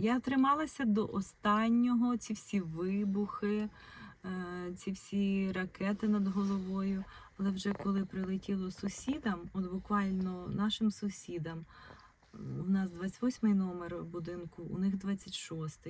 Я трималася до останнього, ці всі вибухи, е, ці всі ракети над головою. Але вже коли прилетіло сусідам, от буквально нашим сусідам, у нас 28-й номер будинку, у них 26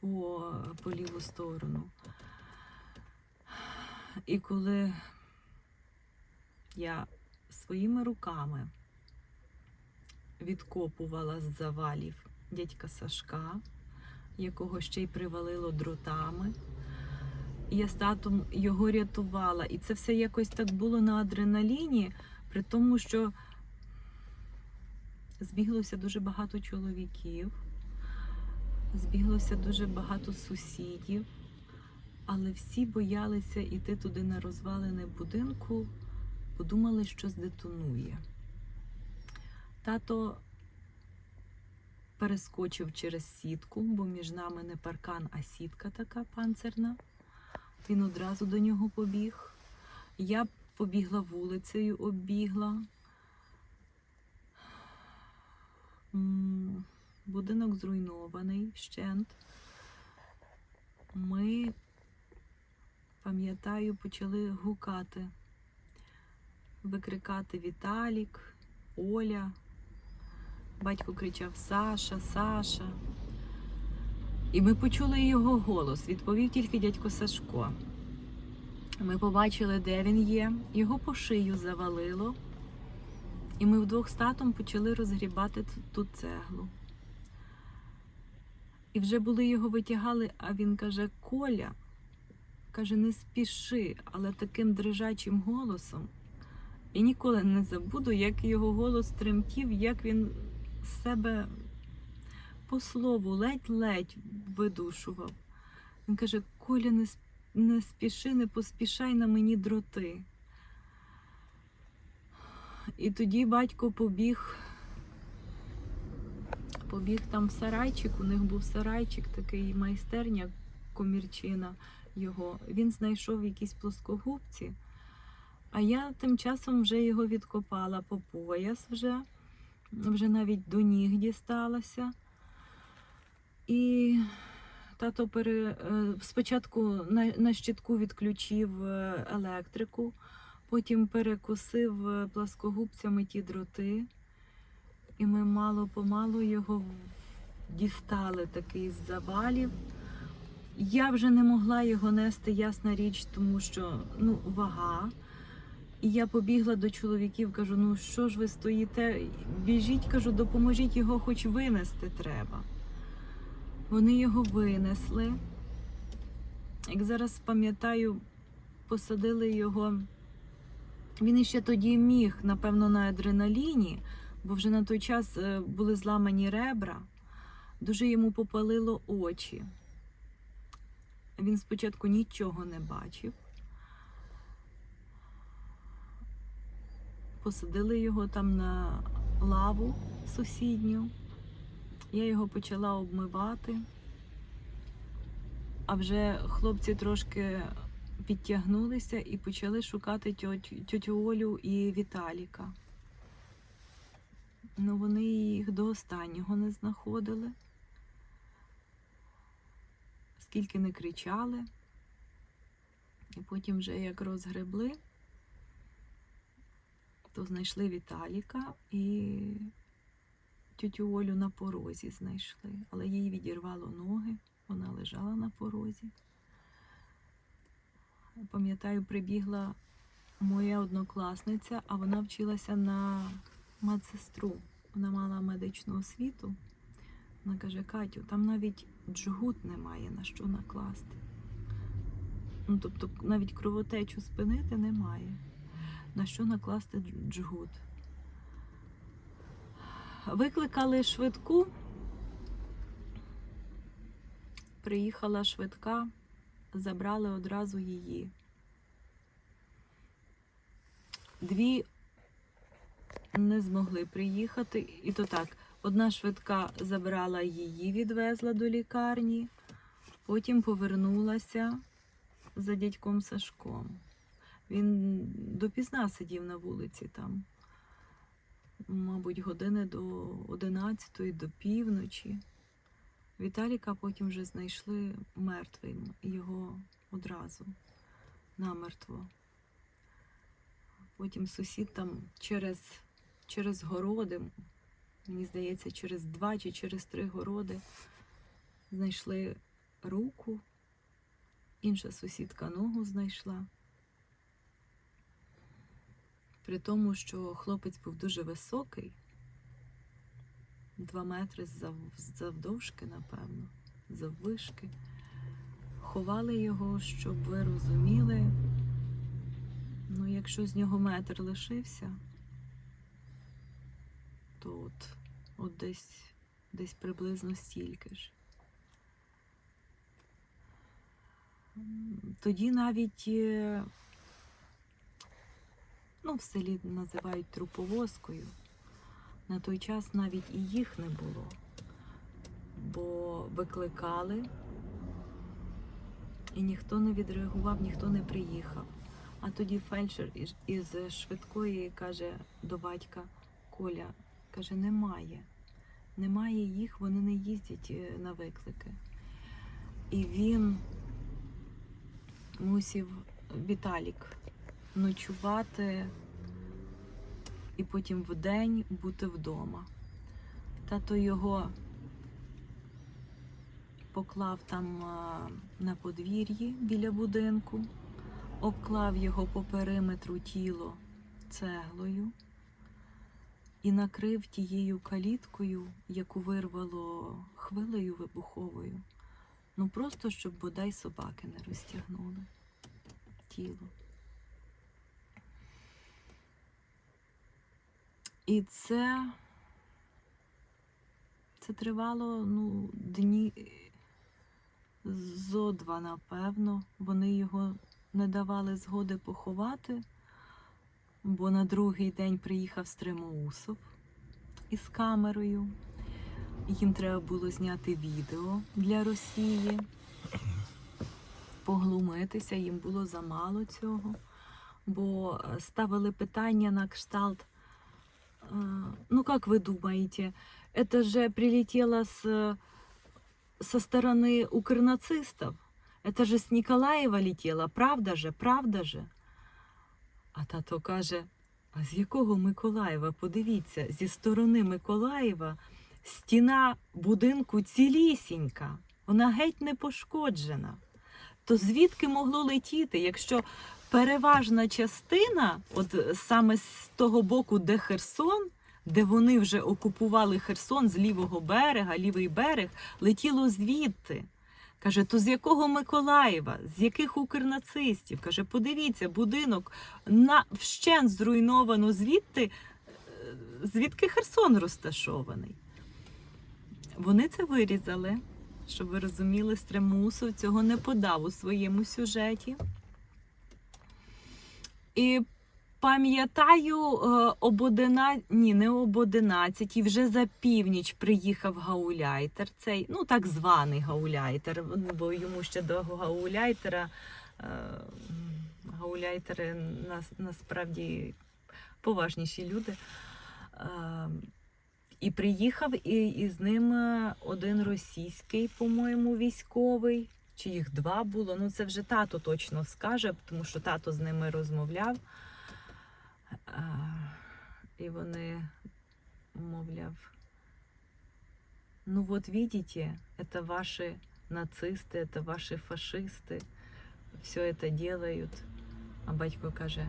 по, по ліву сторону. І коли я своїми руками відкопувала з завалів дядька Сашка, якого ще й привалило дротами. Я з татом його рятувала. І це все якось так було на адреналіні, при тому, що збіглося дуже багато чоловіків, збіглося дуже багато сусідів, але всі боялися йти туди на розвалини будинку, подумали, що здетонує. Тато перескочив через сітку, бо між нами не паркан, а сітка така панцирна. Він одразу до нього побіг. Я побігла вулицею, оббігла. Будинок зруйнований вщент. Ми, пам'ятаю, почали гукати, викрикати Віталік, Оля. Батько кричав Саша, Саша. І ми почули його голос. Відповів тільки дядько Сашко. Ми побачили, де він є. Його по шию завалило. І ми вдвох з татом почали розгрібати ту цеглу. І вже були його витягали, а він каже: Коля, каже, не спіши, але таким дрижачим голосом. І ніколи не забуду, як його голос тремтів, як він себе по слову ледь-ледь видушував. Він каже: Коля, не, не спіши, не поспішай на мені дроти. І тоді батько побіг, побіг там в сарайчик, у них був сарайчик, такий майстерня, комірчина його. Він знайшов якісь плоскогубці, а я тим часом вже його відкопала по пояс вже, вже навіть до ніг дісталася. І тато пере... е, спочатку на, на щитку відключив е, електрику, потім перекусив е, пласкогубцями ті дроти, і ми мало-помалу його дістали такий з завалів. Я вже не могла його нести, ясна річ, тому що ну, вага. І я побігла до чоловіків, кажу: ну що ж ви стоїте? Біжіть, кажу, допоможіть його хоч винести треба. Вони його винесли. Як зараз пам'ятаю, посадили його. Він іще тоді міг, напевно, на адреналіні, бо вже на той час е, були зламані ребра, дуже йому попалило очі. Він спочатку нічого не бачив. Посадили його там на лаву сусідню. Я його почала обмивати. А вже хлопці трошки підтягнулися і почали шукати тьотю, Олю і Віталіка. Ну, вони їх до останнього не знаходили. Скільки не кричали. І потім вже як розгребли, то знайшли Віталіка і тютю Олю на порозі знайшли, але їй відірвало ноги, вона лежала на порозі. Пам'ятаю, прибігла моя однокласниця, а вона вчилася на медсестру. Вона мала медичну освіту. Вона каже: Катю, там навіть джгут немає на що накласти. Ну, тобто навіть кровотечу спинити немає. На що накласти джгут? Викликали швидку. Приїхала швидка, забрали одразу її. Дві не змогли приїхати. І то так, одна швидка забрала її, відвезла до лікарні, потім повернулася за дядьком Сашком. Він допізна сидів на вулиці там мабуть, години до 11 до півночі. Віталіка потім вже знайшли мертвим, його одразу намертво. Потім сусід там через, через городи, мені здається, через два чи через три городи знайшли руку, інша сусідка ногу знайшла. При тому, що хлопець був дуже високий, два метри зав- завдовжки, напевно, заввишки. Ховали його, щоб ви розуміли, ну, якщо з нього метр лишився, то от, от десь, десь приблизно стільки ж. Тоді навіть е, ну, в селі називають труповозкою. На той час навіть і їх не було, бо викликали, і ніхто не відреагував, ніхто не приїхав. А тоді фельдшер із- швидкої каже до батька Коля, каже, немає. Немає їх, вони не їздять е, на виклики. І він мусив Віталік ночувати і потім вдень бути вдома. Тато його поклав там на подвір'ї біля будинку, обклав його по периметру тіло цеглою і накрив тією каліткою, яку вирвало хвилею вибуховою. Ну просто щоб бодай собаки не розтягнули тіло. І це, це тривало ну, дні зо два, напевно. Вони його не давали згоди поховати, бо на другий день приїхав Стримоусов із камерою. Їм треба було зняти відео для Росії, поглумитися, їм було замало цього, бо е, ставили питання на кшталт. э, Ну, как вы думаете, это же прилетело с, со стороны укрнацистов? Это же с Николаева летело, правда же, правда же? А тато каже: а з якого Миколаєва? Подивіться, зі сторони Миколаєва стіна будинку цілісінька, вона геть не пошкоджена. То звідки могло летіти, якщо переважна частина, от е, саме з того боку, де Херсон, де вони вже окупували Херсон з лівого берега, лівий берег, летіло звідти. Каже, то з якого Миколаєва, з яких укрнацистів? Каже, подивіться, будинок на вщент зруйновано звідти, е, звідки Херсон розташований. Вони це вирізали, щоб ви розуміли, Стремусов цього не подав у своєму сюжеті. І пам'ятаю, е, об 11, ні, не об 11, вже за північ приїхав гауляйтер, цей, ну так званий гауляйтер, бо йому ще до гауляйтера е, гауляйтери нас, насправді поважніші люди. Е, І приїхав і, і з ним один російський, по-моєму, військовий. Чи їх два було? Ну це вже тато точно скаже, тому що тато з ними розмовляв. І вони, мовляв, ну от видите, это ваши нацисти, это ваші фашисти, все це делают. А батько каже,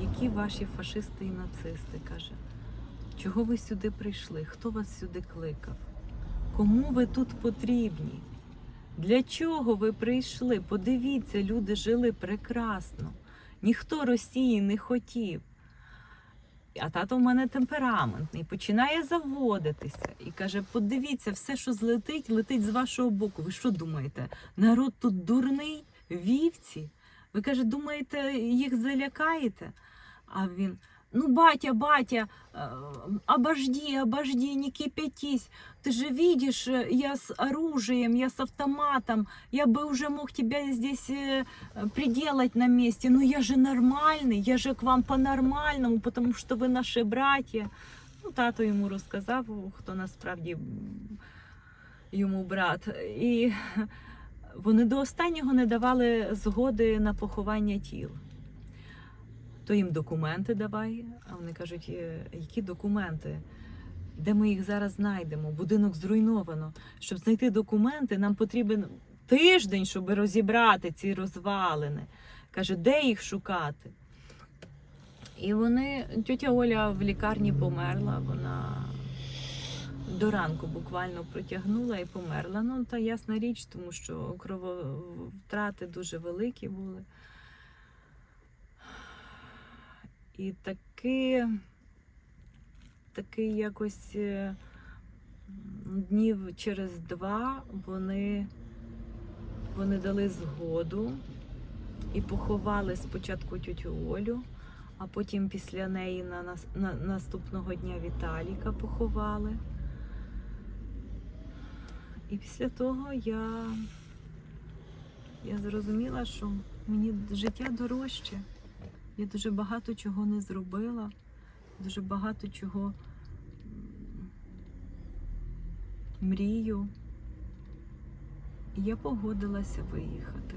які ваші фашисти і нацисти? каже. Чого ви сюди прийшли? Хто вас сюди кликав? Кому ви тут потрібні? Для чого ви прийшли? Подивіться, люди жили прекрасно. Ніхто Росії не хотів. А тато в мене темпераментний, починає заводитися і каже: подивіться, все, що злетить, летить з вашого боку. Ви що думаєте? Народ тут дурний, вівці? Ви каже, думаєте, їх залякаєте? А він Ну, батя, батя, э, обожди, обожди, не кипятись. Ты же видишь, э, я с оружием, я с автоматом. Я бы уже мог тебя здесь э, приделать на месте. Но я же нормальный, я же к вам по-нормальному, потому что ви наші братья. Ну, тато йому розказав, хто насправді м, йому брат. І вони до останнього не давали згоди на поховання тіл. То їм документи давай. А вони кажуть, «Е, які документи? Де ми їх зараз знайдемо? Будинок зруйновано. Щоб знайти документи, нам потрібен тиждень, щоб розібрати ці розвалини. Каже, де їх шукати? І вони, тетя Оля в лікарні померла, вона до ранку буквально протягнула і померла. Ну, та ясна річ, тому що крововтрати дуже великі були. І таки, таки якось е, днів через два вони, вони дали згоду і поховали спочатку тютю Олю, а потім після неї на, нас- на наступного дня Віталіка поховали. І після того я, я зрозуміла, що мені життя дорожче. Я дуже багато чого не зробила, дуже багато чого мрію. І я погодилася виїхати.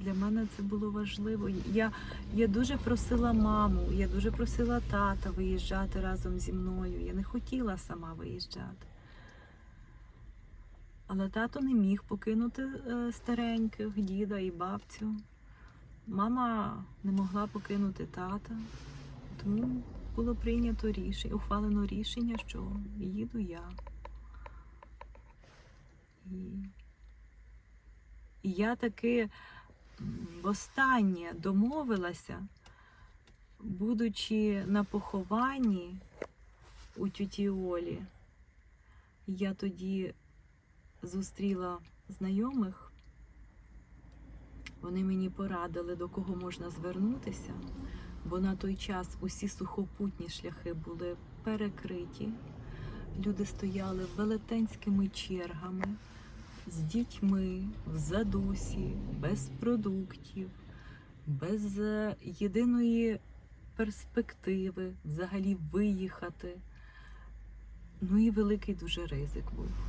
Для мене це було важливо. Я, я дуже просила маму, я дуже просила тата виїжджати разом зі мною. Я не хотіла сама виїжджати. Але тато не міг покинути е, стареньких, діда і бабцю. Мама не могла покинути тата, тому було прийнято рішення, ухвалено рішення, що їду я. І, і я таки востаннє домовилася, будучи на похованні у тюті Олі, я тоді зустріла знайомих. Вони мені порадили, до кого можна звернутися, бо на той час усі сухопутні шляхи були перекриті. Люди стояли велетенськими чергами з дітьми в задусі, без продуктів, без е, єдиної перспективи взагалі виїхати. Ну і великий дуже ризик був.